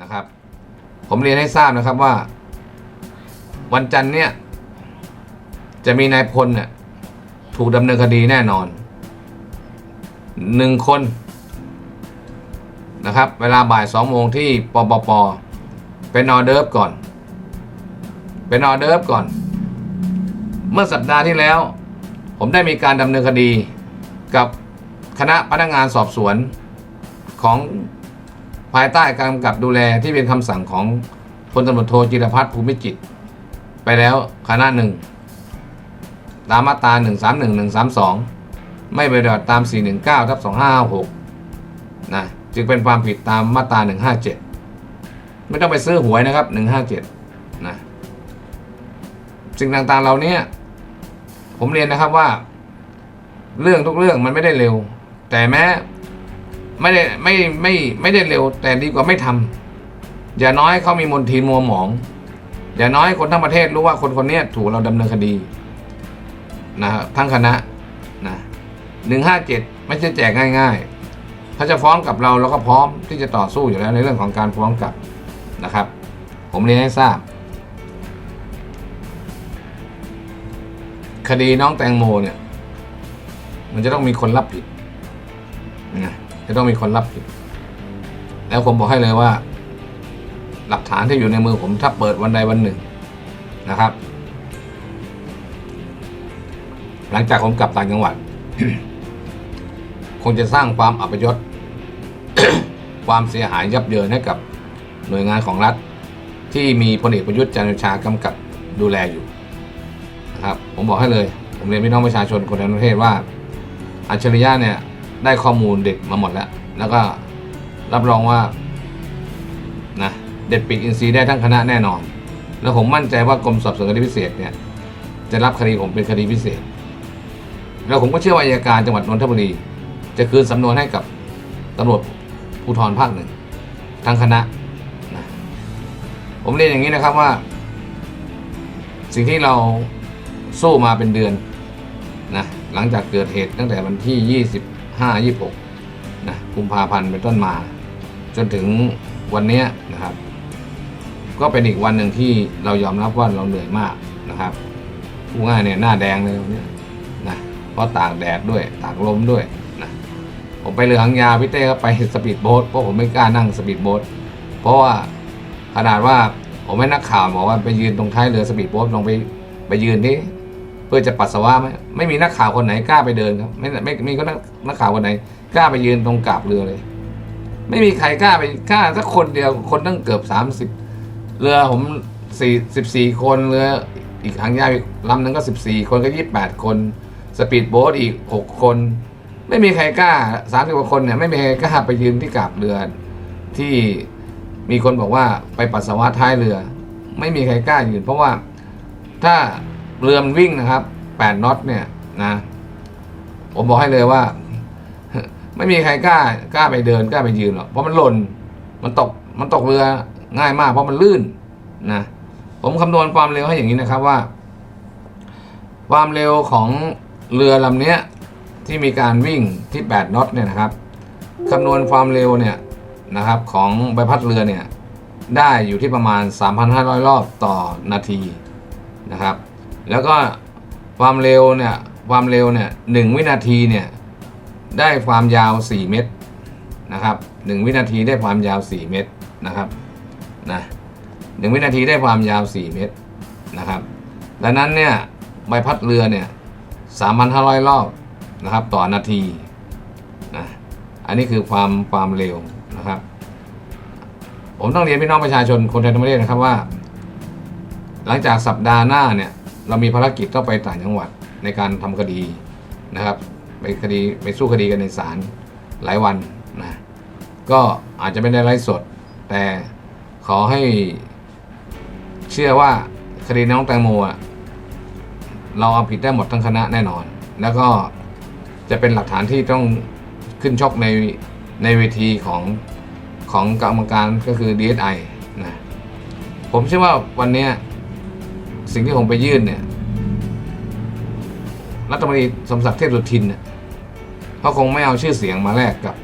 นะครับ ผมเรียนให้ทราบนะครับว่า วันจันทร์เนี่ยจะมีนายพลเนี่ยถูกดำเนินคดีแน่นอนหนึ่งคนนะครับ เวลาบ่ายสองโมงที่ปปปเป็นออเดิร์ฟก่อน เป็นออเดิร์ฟก่อน เมื่อสัปดาห์ที่แล้ว ผมได้มีการดำเนินคดีกับคณะพนักงานสอบสวนของ ภายใต้การกำกับดูแลที่เป็นคำสั่งของพลตำรวจโทจิรพัฒน์ภูมิจิต ไปแล้วคณะหนึ่งตามมาตรา131 132 ไม่ปฏิบัติตาม 419ทับ2556นะจึงเป็นความผิดตามมาตรา 157 ไม่ต้องไปซื้อหวยนะครับ 157 นะสิ่งต่างๆเหล่านี้ผมเรียนนะครับว่า เรื่องทุกเรื่องมันไม่ได้เร็ว แต่แม้ ไม่ได้ไม่ไม่ไม่ได้เร็วแต่ดีกว่าไม่ทำอย่าน้อยเขามีมนทินมัวหมอง อย่าน้อยคนทั้งประเทศรู้ว่าคนคนนี้ถูกเราดำเนินคดีนะครับทั้งคณะนะหนึ่งห้าเจ็ดไม่ใช่แจกง่ายๆ ถ้าจะฟ้องกับเราเราก็พร้อมที่จะต่อสู้อยู่แล้วในเรื่องของการฟ้องกลับนะครับ ผมเรียนให้ทราบ คดีน้องแตงโมเนี่ย มันจะต้องมีคนรับผิดนะ จะต้องมีคนรับผิด แล้วผมบอกให้เลยว่า หลักฐานที่อยู่ในมือผมถ้าเปิดวันใดวันหนึ่งนะครับ หลังจากผมกลับต่างจังหวัด คงจะสร้างความอัปยศความเสียหายยับเยินให้กับหน่วยงานของรัฐ ที่มีพลเอกประยุทธ์จันทร์โอชากำกับดูแลอยู่นะครับ ผมบอกให้เลย ผมเรียนพี่น้องประชาชนคนทั้งประเทศว่า อัจฉริยะเนี่ย ได้ข้อมูลเด็ดมาหมดแล้ว แล้วก็รับรองว่านะเด็ดปิดอินทรีได้ทั้งคณะแน่นอน แล้วผมมั่นใจว่ากรมสอบสวนคดีพิเศษเนี่ยจะรับคดีผมเป็นคดีพิเศษ แล้วผมก็เชื่อว่าอัยการจังหวัดนนทบุรี จะคืนสำนวนให้กับตำรวจภูธรภาคหนึ่งทั้งคณะนะผมเรียนอย่างนี้นะครับว่า สิ่งที่เราสู้มาเป็นเดือนนะหลังจากเกิดเหตุตั้งแต่วันที่ 25 26นะกุมภาพันธ์เป็นต้นมา จนถึงวันนี้นะครับ ก็เป็นอีกวันหนึ่งที่เรายอมรับว่าเราเหนื่อยมากนะครับผู้ง่ายเนี่ยหน้าแดงเลยวันเนี้ยนะเพราะตากแดดด้วยตากลมด้วยนะผมไปเรือหางยาวพี่เต้ก็ไปสปีดโบ๊ทเพราะผมไม่กล้านั่งสปีดโบ๊ทเพราะว่าขนาดว่าผมให้นักข่าวบอกว่าไปยืนตรงท้ายเรือสปีดโบ๊ทลองไปไปยืนนี่ เพื่อจะปัสสาวะไหมไม่มีนักข่าวคนไหนกล้าไปเดินครับ ไม่ไม่มีก็นักนักข่าวคนไหนกล้าไปยืนตรงกาบเรือเลย ไม่มีใครกล้าไปกล้าสักคนเดียวคนตั้งเกือบสามสิบเรือผมสี่สิบสี่คนเรืออีกหางยาวอีกลำหนึงก็สิบสี่คนก็ยี่สิบแปดคนสปีดโบ๊ทอีกหกคน ไม่มีใครกล้าสามสิบกว่าคนเนี่ยไม่มีใครกล้าไปยืนที่กาบเรือ ที่มีคนบอกว่าไปปัสสาวะท้ายเรือ ไม่มีใครกล้ายืนเพราะว่าถ้า เรือมันวิ่งนะครับแปดน็อตเนี่ยนะ ผมบอกให้เลยว่า ไม่มีใครกล้ากล้าไปเดินกล้าไปยืนหรอกเพราะมันหล่นมันตกมันตกเรือง่ายมาก เพราะมันลื่นนะผมคำนวณความเร็วให้อย่างนี้นะครับว่า ความเร็วของเรือลำเนี้ยที่มีการวิ่งที่ 8น็อตเนี่ยนะครับคำนวณความเร็วเนี่ยนะครับ ของใบพัดเรือเนี่ย ได้อยู่ที่ประมาณ 3,500 รอบต่อนาทีนะครับ แล้วก็ความเร็วเนี่ยความเร็วเนี่ยหนึ่งวินาทีเนี่ยได้ความยาว 4 เมตรนะครับ1วินาทีได้ความยาว 4 เมตรนะครับนะหนึ่งวินาทีได้ความยาว 4 เมตรนะครับดังนั้นเนี่ยใบพัดเรือเนี่ย3,500 รอบนะครับต่อนาทีนะอันนี้คือความความเร็วนะครับ ผมต้องเรียนพี่น้องประชาชนคนไทยทั้งประเทศนะครับว่า หลังจากสัปดาห์หน้าเนี่ย เรามีภารกิจต้องไปต่างจังหวัดในการทำคดีนะครับไปคดีไปสู้คดีกันในศาลหลายวันนะก็อาจจะไม่ได้ไลฟ์สด แต่ขอให้เชื่อว่าคดีน้องแตงโมอะเราเอาผิดได้หมดทั้งคณะแน่นอน แล้วก็จะเป็นหลักฐานที่ต้องขึ้นชกในในเวทีของของกรรมการก็คือ DSI นะผมเชื่อว่าวันนี้ สิ่งที่ผมไปยื่นเนี่ยรัฐมนตรีสมศักดิ์เทพสุทินเนี่ยเขาคงไม่เอาชื่อเสียงมาแลกกับ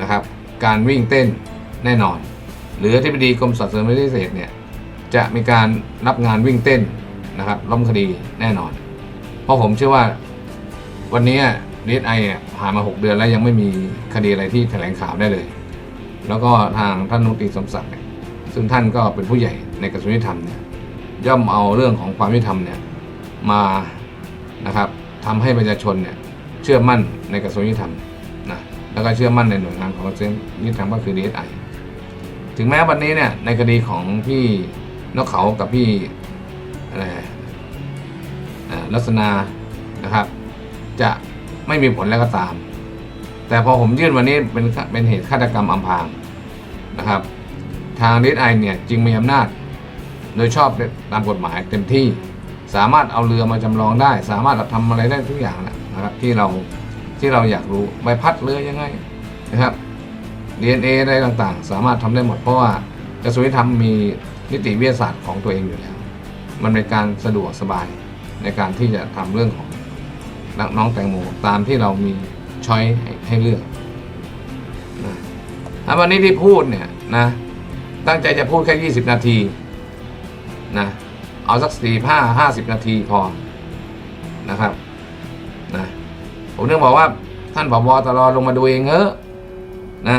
นะครับ การวิ่งเต้นแน่นอน หรืออธิบดีกรมสอบสวนพิเศษเนี่ยจะมีการรับงานวิ่งเต้นนะครับล้มคดีแน่นอน เพราะผมเชื่อว่าวันนี้ดีไอผ่านมา 6 เดือนแล้วยังไม่มีคดีอะไรที่แถลงข่าวได้เลย แล้วก็ทางท่านนุตรีสมศักดิ์เนี่ยซึ่งท่านก็เป็นผู้ใหญ่ในกระทรวงยุติธรรมเนี่ย ย่อมเอาเรื่องของความยุติธรรมเนี่ยมานะครับทำให้ประชาชนเนี่ยเชื่อมั่นในกระทรวงยุติธรรมนะแล้วก็เชื่อมั่นในหน่วยงานของกระทรวงยุติธรรมก็คือ DSI ถึงแม้วันนี้เนี่ยในคดีของพี่นกเขากับพี่อะไรลักษณานะครับ จะไม่มีผลแล้วก็ตาม แต่พอผมยื่นวันนี้เป็นเป็นเหตุฆาตกรรมอำพรางนะครับ ทางดีไอเนี่ยจึงมีอำนาจ โดยชอบตามกฎหมายเต็มที่ สามารถเอาเรือมาจำลองได้ สามารถทำอะไรได้ทุกอย่างนะครับที่เราที่เราอยากรู้ใบพัดเรือยังไงนะครับ DNA อะไรต่างๆ สามารถทำได้หมดเพราะว่ากระทรวงยุติธรรมมีนิติวิทยาศาสตร์ของตัวเองอยู่แล้ว มันเป็นการสะดวกสบายในการที่จะทำเรื่องของน้องแตงโมตามที่เรามีช้อยให้ใหเลือกนะอะวันนี้ที่พูดเนี่ยนะตั้งใจจะพูดแค่ 20 นาที นะ เอาสักสี่ห้าห้าสิบนาทีพอนะครับนะผมเนื่องบอกว่าท่านผบตรลงมาดูเองเออะนะ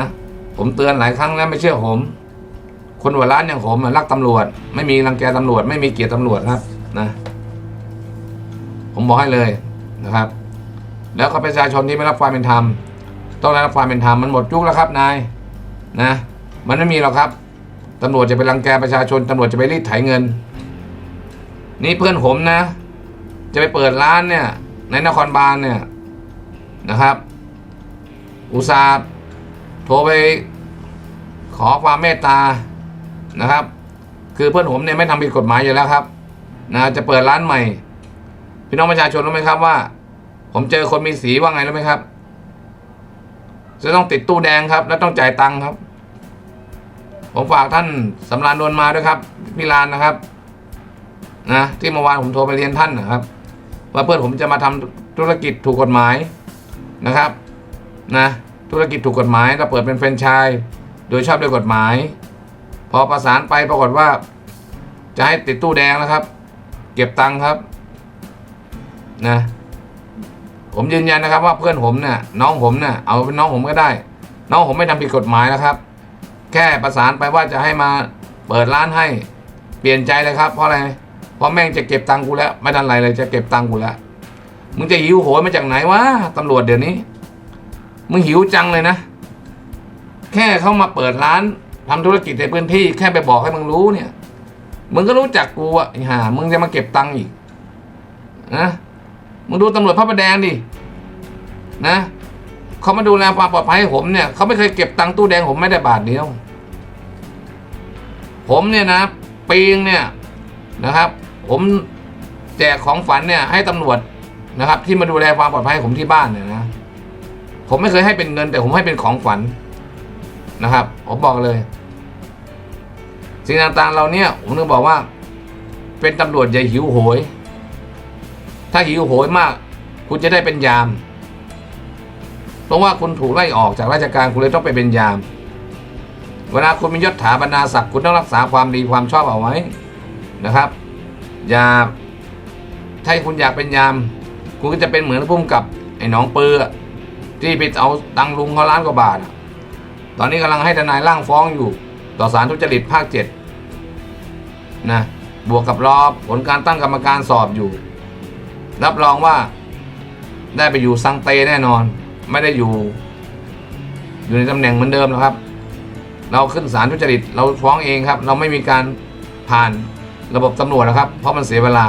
ผมเตือนหลายครั้งแล้วไม่เชื่อผม คนหัวร้านอย่างผมรักตำรวจ ไม่มีรังแกตำรวจ ไม่มีเกียรติตำรวจครับนะ ผมบอกให้เลยนะครับ แล้วก็ประชาชนที่ไม่รับความเป็นธรรมต้องได้รับความเป็นธรรมมันหมดยุคแล้วครับนายนะ มันไม่มีหรอกครับ ตำรวจจะไปรังแกประชาชนตำรวจจะไปรีดไถเงิน นี่เพื่อนผมนะ จะไปเปิดร้านเนี่ย ในนครบาลเนี่ยนะครับ อุตส่าห์โทรไปขอความเมตตานะครับ คือเพื่อนผมเนี่ยไม่ทำผิดกฎหมายอยู่แล้วครับนะจะเปิดร้านใหม่ พี่น้องประชาชนรู้ไหมครับว่า ผมเจอคนมีสีว่าไงรู้ไหมครับ จะต้องติดตู้แดงครับ แล้วต้องจ่ายตังค์ครับ ผมฝากท่านสำรานนวลมาด้วยครับพี่ลานนะครับ นะที่เมื่อวานผมโทรไปเรียนท่านนะครับ ว่าเพื่อนผมจะมาทำธุรกิจถูกกฎหมายนะครับ นะ ธุรกิจถูกกฎหมายเราเปิดเป็นแฟรนไชส์โดยชอบด้วยกฎหมาย พอประสานไปปรากฏว่า จะให้ติดตู้แดงนะครับ เก็บตังค์ครับ นะผมยืนยันนะครับว่าเพื่อนผมเนี่ยน้องผมเนี่ยเอาเป็นน้องผมก็ได้ น้องผมไม่ทำผิดกฎหมายนะครับ แค่ประสานไปว่าจะให้มาเปิดร้านให้เปลี่ยนใจเลยครับเพราะอะไรเพราะแม่งจะเก็บตังค์กูแล้วไม่ทันไรเลยจะเก็บตังค์กูแล้วมึงจะหิวโหยมาจากไหนวะตำรวจเดี๋ยวนี้ มึงหิวจังเลยนะ แค่เข้ามาเปิดร้านทำธุรกิจในพื้นที่แค่ไปบอกให้มึงรู้เนี่ยมึงก็รู้จักกูอะไอ้ห่ามึงจะมาเก็บตังค์อีกนะมึงดูตำรวจพระประแดงดินะ เขามาดูแลความปลอดภัยให้ผมเนี่ยเขาไม่เคยเก็บตังค์ตู้แดงผมไม่ได้บาทเดียว ผมเนี่ยนะ ปีงเนี่ยนะครับ ผมแจกของฝันเนี่ย ให้ตำรวจนะครับ ที่มาดูแลความปลอดภัยผมที่บ้านเนี่ยนะผมไม่เคยให้เป็นเงิน แต่ผมให้เป็นของฝันนะครับ ผมบอกเลย สิ่งต่างๆเราเนี่ย ผมนึกบอกว่า เป็นตำรวจอย่าหิวโหย ถ้าหิวโหยมาก คุณจะได้เป็นยาม เพราะว่าคุณถูกไล่ออกจากราชการคุณเลยต้องไปเป็นยาม เวลาคุณมียศถาบรรดาศักดิ์คุณต้องรักษาความดีความชอบเอาไว้นะครับ อย่าถ้าคุณอยากเป็นยาม คุณก็จะเป็นเหมือนพุ่มกับไอ้หนองเปือที่ไปเอาตังลุงเขาล้านกว่าบาทตอนนี้กำลังให้ทนายร่างฟ้องอยู่ ต่อศาลทุจริตภาคเจ็ดนะบวกกับรอผลการตั้งกรรมการสอบอยู่ รับรองว่าได้ไปอยู่ซังเตแน่นอน ไม่ได้อยู่ อยู่ในตำแหน่งเหมือนเดิมแล้วครับ เราขึ้นศาลทุจริต เราฟ้องเองครับ เราไม่มีการผ่านระบบตำรวจนะครับ เพราะมันเสียเวลา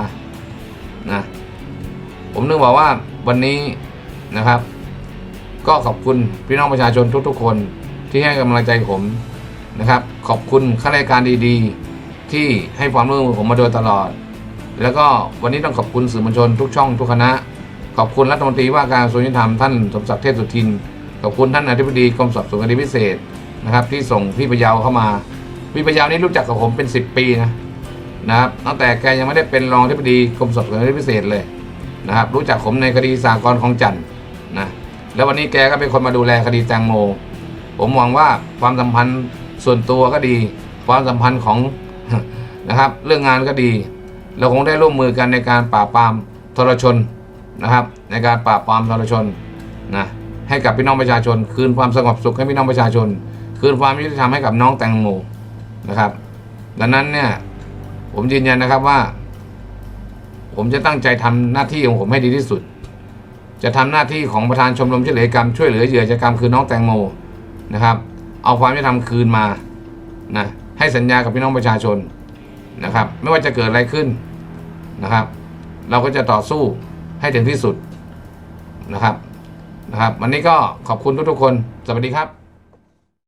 นะผมนึกบอกว่าวันนี้นะครับ ก็ขอบคุณพี่น้องประชาชนทุกๆคนที่ให้กำลังใจผมนะครับ ขอบคุณข้าราชการดีๆ ที่ให้ความร่วมมือผมมาโดยตลอด แล้วก็วันนี้ต้องขอบคุณสื่อมวลชนทุกช่องทุกคณะ ขอบคุณรัฐมนตรีว่าการกระทรวงยุติธรรมท่านสมศักดิ์เทพสุทิน ขอบคุณท่านอธิบดีกรมสอบสวนคดีพิเศษนะครับ ที่ส่งพี่ประยาวเข้ามาพี่ประยาวนี่รู้จักกับผมเป็น 10 ปีนะนะครับตั้งแต่แกยังไม่ได้เป็นรองอธิบดีกรมสอบสวนคดีพิเศษเลยนะครับ รู้จักผมในคดีสากลของจันนะแล้ววันนี้แกก็เป็นคนมาดูแลคดีแตงโม ผมหวังว่าความสัมพันธ์ส่วนตัวก็ดี ความสัมพันธ์ของนะครับ เรื่องงานก็ดี เราคงได้ร่วมมือกันในการปราบปรามทรชน นะครับ ในการปราบปรามทรชนนะให้กับพี่น้องประชาชน คืนความสงบสุขให้พี่น้องประชาชน คืนความยุติธรรมให้กับน้องแตงโมนะครับ ดังนั้นเนี่ยผมยืนยันนะครับว่า ผมจะตั้งใจทำหน้าที่ของผมให้ดีที่สุด จะทำหน้าที่ของประธานชมรมช่วยเหลือกรรมช่วยเหลือเหยื่ออาชญากรรมคือน้องแตงโมนะครับ เอาความยุติธรรมคืนมานะให้สัญญากับพี่น้องประชาชนนะครับ ไม่ว่าจะเกิดอะไรขึ้นนะครับ เราก็จะต่อสู้ ให้ถึงที่สุดนะครับนะครับ วันนี้ก็ขอบคุณทุกๆคน สวัสดีครับ